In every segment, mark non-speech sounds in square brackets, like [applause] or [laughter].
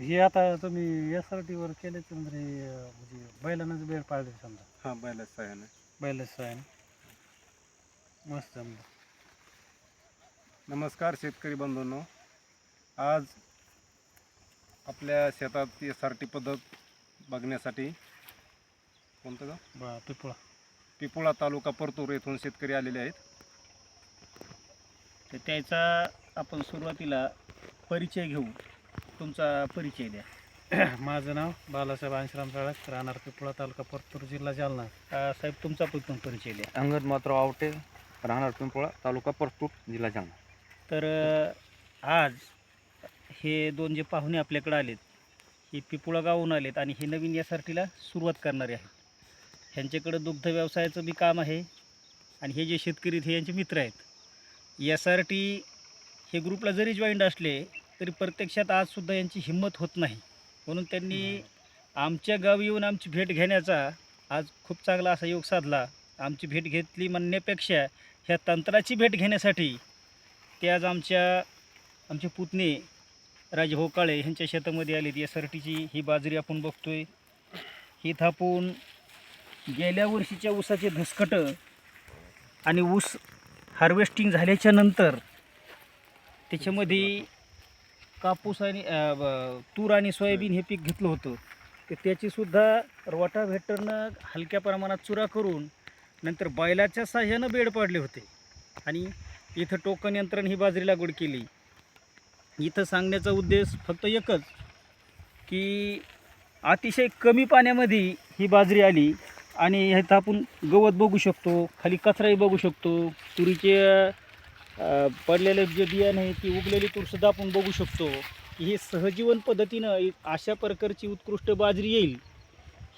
हे आता तुम्ही एस आर टीवर केले म्हणजे अं, म्हणजे बैलांनाच बेड पाळले समजा. हां बैलाच सहाय्याने बैलाच आहे मस्त जमलं नमस्कार शेतकरी बंधूंनो. आज आपल्या शेतात एस आर टी पद्धत बघण्यासाठी कोणतं गाव? बा पिपळा. पिपुळा तालुका परतूर येथून शेतकरी आलेले आहेत. तर त्याचा आपण सुरुवातीला परिचय घेऊ. तुमचा परिचय द्या. [coughs] माझं नाव बालासाहेब अंशराम टाळक राहणार पिपळा तालुका परतूर जिल्हा जालना. अं, साहेब तुमचा पण परिचय द्या. अंगद मात्र आवटे राहणार पिंपळा तालुका परतूर जिल्हा जालना. तर अं, आज हे दोन जे पाहुणे आपल्याकडे आलेत हे पिपुळा गावून आलेत आणि हे नवीन एस आर टीला सुरुवात करणारे आहेत. ह्यांच्याकडं दुग्ध व्यवसायाचं बी काम आहे आणि हे जे शेतकरी आहेत हे यांचे मित्र आहेत. एस आर टी हे ग्रुपला जरी जॉईंट असले तरी प्रत्यक्षात आजसुद्धा यांची हिंमत होत नाही. म्हणून त्यांनी आमच्या गावी येऊन आमची भेट घेण्याचा आज खूप चांगला असा योग साधला. आमची भेट घेतली म्हणण्यापेक्षा ह्या तंत्राची भेट घेण्यासाठी ते आज आमच्या आमचे पुतणे राजभाऊ काळे ह्यांच्या शेतामध्ये आले. एस आर टीची ही बाजरी आपण बघतोय. ही थापून गेल्या वर्षीच्या ऊसाचे धसकटं आणि ऊस हार्वेस्टिंग झाल्याच्यानंतर त्याच्यामध्ये कापूस आणि अ, ब- तूर आणि सोयाबीन हे पीक घेतलं होतं. तर त्याचीसुद्धा रोटाव्हेटरनं हलक्या प्रमाणात चुरा करून नंतर बैलाच्या साह्यानं बेड पाडले होते. आणि इथं टोकन यंत्रण ही बाजरी लागवड केली. इथं सांगण्याचा उद्देश फक्त एकच की अतिशय कमी पाण्यामध्ये ही बाजरी आली आणि ह्यात आपण गवत बघू शकतो खाली कचराही बघू शकतो. तुरीचे पडलेले जे बियाणं आहे ती उगलेली तूरसुद्धा आपण बघू शकतो. की ही सहजीवन पद्धतीनं एक अशा प्रकारची उत्कृष्ट बाजरी येईल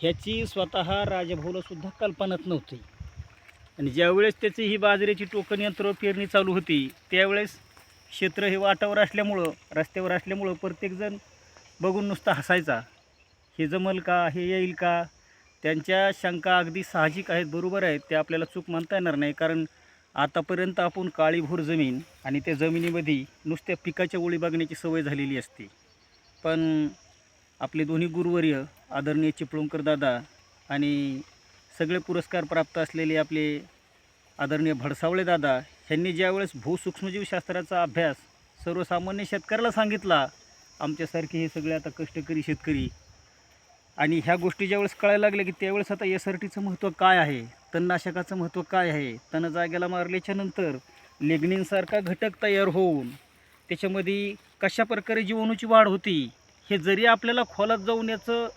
ह्याची स्वतः राजभाऊलासुद्धा कल्पनाच नव्हती. आणि ज्यावेळेस त्याची ही बाजरीची टोकन यंत्र पेरणी चालू होती त्यावेळेस क्षेत्र हे वाटावर असल्यामुळं रस्त्यावर असल्यामुळं प्रत्येकजण बघून नुसता हसायचा. हे जमल का? हे येईल का? त्यांच्या शंका अगदी साहजिक आहेत बरोबर आहेत. ते आपल्याला चूक मानता येणार नाही कारण आतापर्यंत आपण काळीभोर जमीन आणि त्या जमिनीमध्ये नुसत्या पिकाच्या ओळी बागण्याची सवय झालेली असते. पण आपले दोन्ही गुरुवर्य आदरणीय चिपळूणकर दादा आणि सगळे पुरस्कार प्राप्त असलेले आपले आदरणीय भडसावळे दादा ह्यांनी ज्यावेळेस भूसूक्ष्मजीवशास्त्राचा अभ्यास सर्वसामान्य शेतकऱ्याला सांगितला आमच्यासारखे हे सगळे आता कष्टकरी शेतकरी. आणि ह्या गोष्टी ज्यावेळेस कळायला लागल्या की त्यावेळेस आता एस आर टीचं महत्त्व काय आहे? तणनाशकाचं महत्त्व काय आहे? तण जाग्याला मारल्याच्या नंतर लेग्निनसारखा घटक तयार होऊन त्याच्यामध्ये कशा प्रकारे जीवाणूची वाढ होती हे जरी आपल्याला खोलात जाऊन याचं